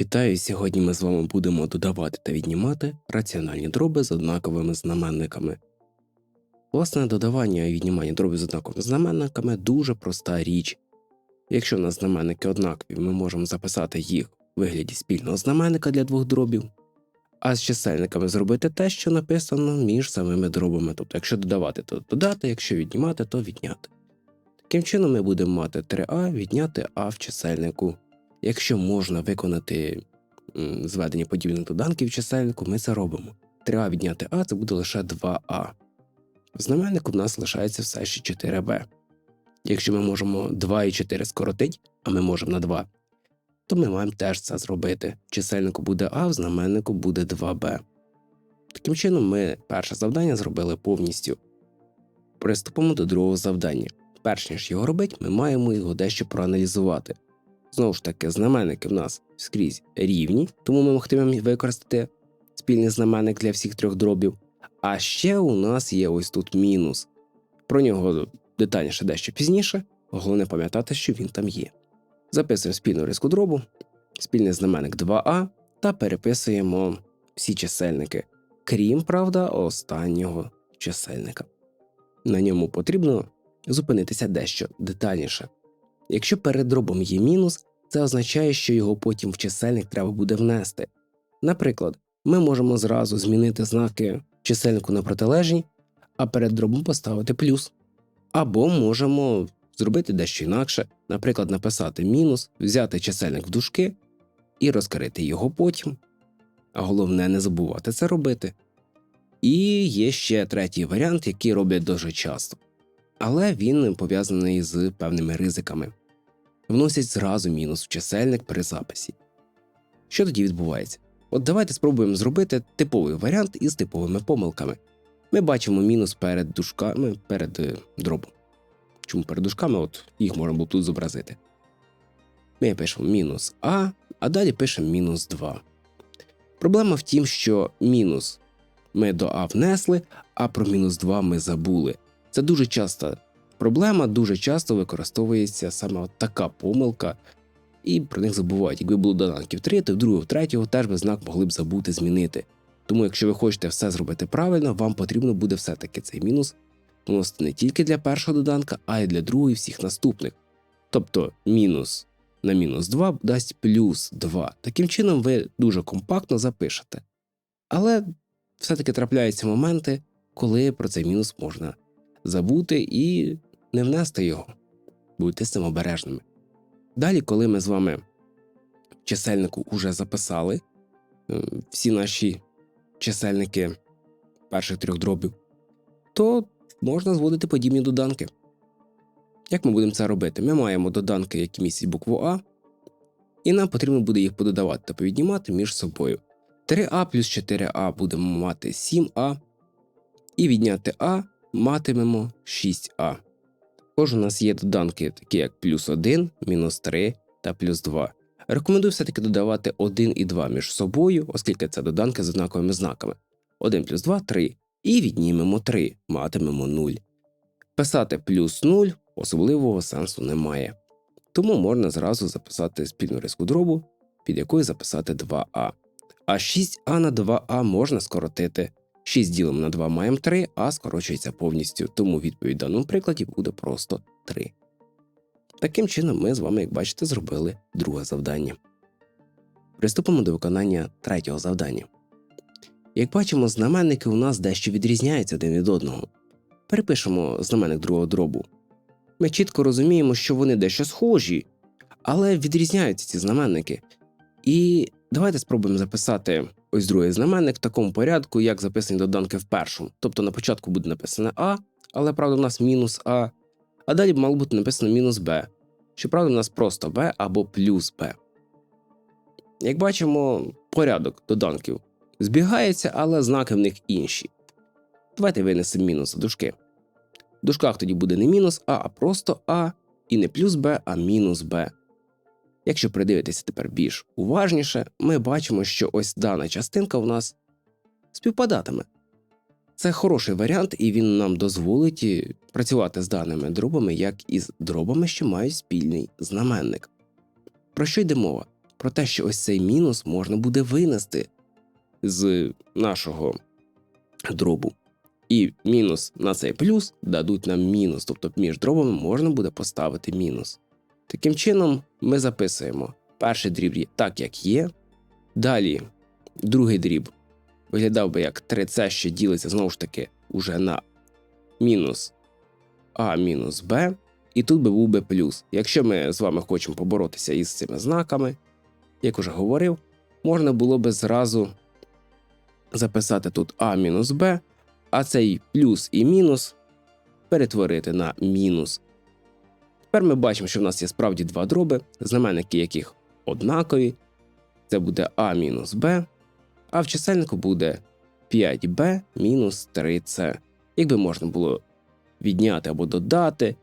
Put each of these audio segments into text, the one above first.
Вітаю! Сьогодні ми з вами будемо додавати та віднімати раціональні дроби з однаковими знаменниками. Власне, додавання і віднімання дробів з однаковими знаменниками дуже проста річ. Якщо у нас знаменники однакові, ми можемо записати їх у вигляді спільного знаменника для двох дробів, а з чисельниками зробити те, що написано між самими дробами. Тобто, якщо додавати, то додати, якщо віднімати, то відняти. Таким чином, ми будемо мати 3а відняти а в чисельнику. Якщо можна виконати зведення подібних доданків в чисельнику, ми це робимо. 3а відняти а це буде лише 2а. В знаменнику в нас лишається все ще 4b. Якщо ми можемо 2 і 4 скоротити, а ми можемо на 2, то ми маємо теж це зробити. В чисельнику буде а, в знаменнику буде 2b. Таким чином, ми перше завдання зробили повністю. Приступимо до другого завдання. Перш ніж його робити, ми маємо його дещо проаналізувати. Знову ж таки, знаменники в нас скрізь рівні, тому ми могтимемо використати спільний знаменник для всіх трьох дробів. А ще у нас є ось тут мінус. Про нього детальніше дещо пізніше, головне пам'ятати, що він там є. Записуємо спільну риску дробу, спільний знаменник 2а та переписуємо всі чисельники, крім, правда, останнього чисельника. На ньому потрібно зупинитися дещо детальніше. Якщо перед дробом є мінус, це означає, що його потім в чисельник треба буде внести. Наприклад, ми можемо зразу змінити знаки чисельнику на протилежні, а перед дробом поставити плюс. Або можемо зробити дещо інакше, наприклад, написати мінус, взяти чисельник в дужки і розкрити його потім. А головне не забувати це робити. І є ще третій варіант, який роблять дуже часто але він пов'язаний з певними ризиками. Вносять зразу мінус в чисельник при записі. Що тоді відбувається? От давайте спробуємо зробити типовий варіант із типовими помилками. Ми бачимо мінус перед дужками, перед е, дробом. Чому перед дужками? От їх можна було тут зобразити. Ми пишемо мінус А, а далі пишемо мінус 2. Проблема в тім, що мінус ми до А внесли, а про мінус 2 ми забули. Це дуже часта проблема, дуже часто використовується саме от така помилка, і про них забувають. Якби було доданків 3, то в третього теж би знак могли б забути змінити. Тому, якщо ви хочете все зробити правильно, вам потрібно буде все-таки цей мінус вносити не тільки для першого доданка, а й для другого і всіх наступних. Тобто мінус на мінус 2 дасть плюс 2. Таким чином, ви дуже компактно запишете. Але все-таки трапляються моменти, коли про цей мінус можна забути і не внести його. Будьте з цим обережними. Далі, коли ми з вами в чисельнику уже записали е, всі наші чисельники перших трьох дробів, то можна зводити подібні доданки. Як ми будемо це робити? Ми маємо доданки, які містять букву А, і нам потрібно буде їх пододавати та повіднімати між собою. 3А плюс 4А будемо мати 7А, і відняти А матимемо 6а. Також у нас є доданки, такі як плюс 1, мінус 3 та плюс 2. Рекомендую все-таки додавати 1 і 2 між собою, оскільки це доданки з однаковими знаками. 1 плюс 2 3. І віднімемо 3, матимемо 0. Писати плюс 0 особливого сенсу немає. Тому можна зразу записати спільну риску дробу, під якою записати 2а. А 6а на 2а можна скоротити 6 ділимо на 2 маємо 3, а скорочується повністю, тому відповідь в даному прикладі буде просто 3. Таким чином, ми з вами, як бачите, зробили друге завдання. Приступимо до виконання третього завдання. Як бачимо, знаменники у нас дещо відрізняються один від одного. Перепишемо знаменник другого дробу. Ми чітко розуміємо, що вони дещо схожі, але відрізняються ці знаменники. І давайте спробуємо записати ось другий знаменник в такому порядку, як записані доданки в першому. Тобто на початку буде написано А, але правда у нас мінус А, а далі б мало бути написано мінус Б. Щоправда, у нас просто Б або плюс Б. Як бачимо, порядок доданків збігається, але знаки в них інші. Давайте винесемо мінус в дужки. В дужках тоді буде не мінус А, а просто А, і не плюс Б, а мінус Б. Якщо придивитися тепер більш уважніше, ми бачимо, що ось дана частинка в нас співпадатиме. Це хороший варіант, і він нам дозволить е, працювати з даними дробами, як і з дробами, що мають спільний знаменник. Про що йде мова? про те, що ось цей мінус можна буде винести з нашого дробу. І мінус на цей плюс дадуть нам мінус, тобто між дробами можна буде поставити мінус. Таким чином, ми записуємо перший дріб так, як є. Далі другий дріб виглядав би як 3c, що ділиться знову ж таки уже на мінус а мінус b, і тут би був би плюс. Якщо ми з вами хочемо поборотися із цими знаками, як уже говорив, можна було би зразу записати тут а мінус b, а цей плюс і мінус перетворити на мінус. Тепер ми бачимо, що в нас є справді два дроби, знаменники яких однакові. Це буде а мінус b, а в чисельнику буде 5b мінус 3c. Якби можна було відняти або додати,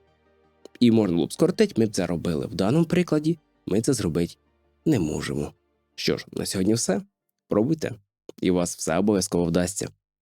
і можна було б скоротити, ми б це робили. В даному прикладі ми це зробити не можемо. Що ж, на сьогодні все. Пробуйте, і у вас все обов'язково вдасться.